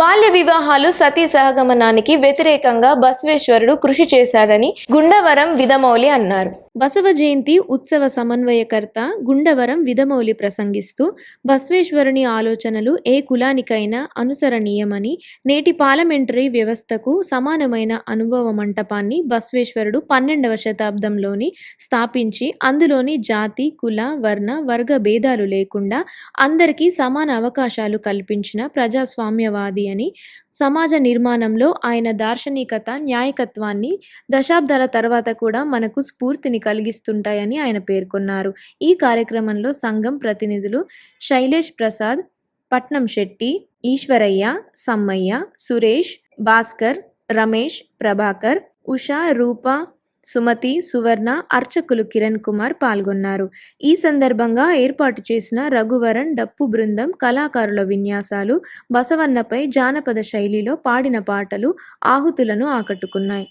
బాల్య వివాహాలు సతీ సహగమనానికి వ్యతిరేకంగా బసవేశ్వరుడు కృషి చేశాడని గుండవరం విధమౌలి అన్నారు. బసవ జయంతి ఉత్సవ సమన్వయకర్త గుండవరం విధమౌలి ప్రసంగిస్తూ బసవేశ్వరుని ఆలోచనలు ఏ కులానికైనా అనుసరణీయమని నేటి పార్లమెంటరీ వ్యవస్థకు సమానమైన అనుభవ మంటపాన్ని బసవేశ్వరుడు పన్నెండవ శతాబ్దంలోని స్థాపించి అందులోని జాతి కుల వర్ణ వర్గ భేదాలు లేకుండా అందరికీ సమాన అవకాశాలు కల్పించిన ప్రజాస్వామ్యవాది అని సమాజ నిర్మాణంలో ఆయన దార్శనికత న్యాయకత్వాన్ని దశాబ్దాల తర్వాత కూడా మనకు స్ఫూర్తిని కలిగిస్తుంటాయని ఆయన పేర్కొన్నారు. ఈ కార్యక్రమంలో సంఘం ప్రతినిధులు శైలేష్ ప్రసాద్ పట్నం శెట్టి ఈశ్వరయ్య సమ్మయ్య సురేష్ భాస్కర్ రమేష్ ప్రభాకర్ ఉషా రూప సుమతి సువర్ణ అర్చకులు కిరణ్ కుమార్ పాల్గొన్నారు. ఈ సందర్భంగా ఏర్పాటు చేసిన రఘువరన్ డప్పు బృందం కళాకారుల విన్యాసాలు బసవన్నపై జానపద శైలిలో పాడిన పాటలు ఆహుతులను ఆకట్టుకున్నాయి.